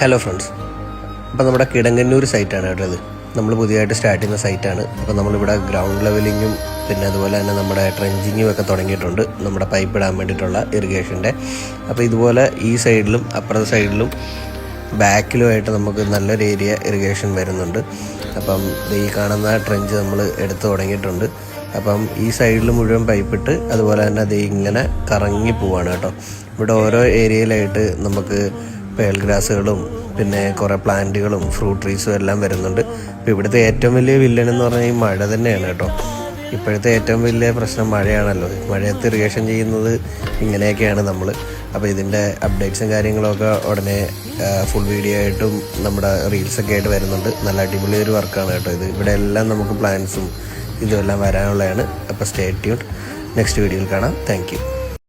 Hello friends അപ്പോൾ നമ്മുടെ കിടങ്ങന്നൂർ സൈറ്റാണ് കേട്ടോ ഇത്. നമ്മൾ പുതിയതായിട്ട് സ്റ്റാർട്ട് ചെയ്യുന്ന സൈറ്റാണ് അപ്പോൾ നമ്മളിവിടെ ഗ്രൗണ്ട് ലെവലിങ്ങും പിന്നെ അതുപോലെ തന്നെ നമ്മുടെ ട്രെഞ്ചിങ്ങും ഒക്കെ തുടങ്ങിയിട്ടുണ്ട്. നമ്മുടെ പൈപ്പ് ഇടാൻ വേണ്ടിയിട്ടുള്ള ഇറിഗേഷന്റെ അപ്പോൾ ഇതുപോലെ ഈ സൈഡിലും അപ്പുറത്തെ സൈഡിലും ബാക്കിലുമായിട്ട് നമുക്ക് നല്ലൊരു ഏരിയ ഇറിഗേഷൻ വരുന്നുണ്ട്. അപ്പം ഈ കാണുന്ന ട്രെഞ്ച് നമ്മൾ എടുത്തു തുടങ്ങിയിട്ടുണ്ട്. അപ്പം ഈ സൈഡിൽ മുഴുവൻ പൈപ്പിട്ട് അതുപോലെ തന്നെ അത് ഇങ്ങനെ കറങ്ങി പോവാണ് കേട്ടോ. ഇവിടെ ഓരോ ഏരിയയിലായിട്ട് നമുക്ക് പേൾ ഗ്രാസുകളും പിന്നെ കുറേ പ്ലാന്റുകളും ഫ്രൂട്ട് ട്രീസും എല്ലാം വരുന്നുണ്ട്. അപ്പോൾ ഇവിടുത്തെ ഏറ്റവും വലിയ വില്ലൻ എന്ന് പറഞ്ഞാൽ ഈ മഴ തന്നെയാണ് കേട്ടോ. ഇപ്പോഴത്തെ ഏറ്റവും വലിയ പ്രശ്നം മഴയാണല്ലോ. മഴയത്ത് ഇറിഗേഷൻ ചെയ്യുന്നത് ഇങ്ങനെയൊക്കെയാണ് നമ്മൾ അപ്പോൾ ഇതിന്റെ അപ്ഡേറ്റ്സും കാര്യങ്ങളൊക്കെ ഉടനെ ഫുൾ വീഡിയോ ആയിട്ടും നമ്മുടെ റീൽസൊക്കെ ആയിട്ട് വരുന്നുണ്ട്. നല്ല അടിപൊളി ഒരു വർക്കാണ് കേട്ടോ ഇത്. ഇവിടെ എല്ലാം നമുക്ക് പ്ലാൻസും ഇതുമെല്ലാം വരാനുള്ളതാണ്. അപ്പോൾ സ്റ്റേ ട്യൂൺ നെക്സ്റ്റ് വീഡിയോയിൽ കാണാം. താങ്ക്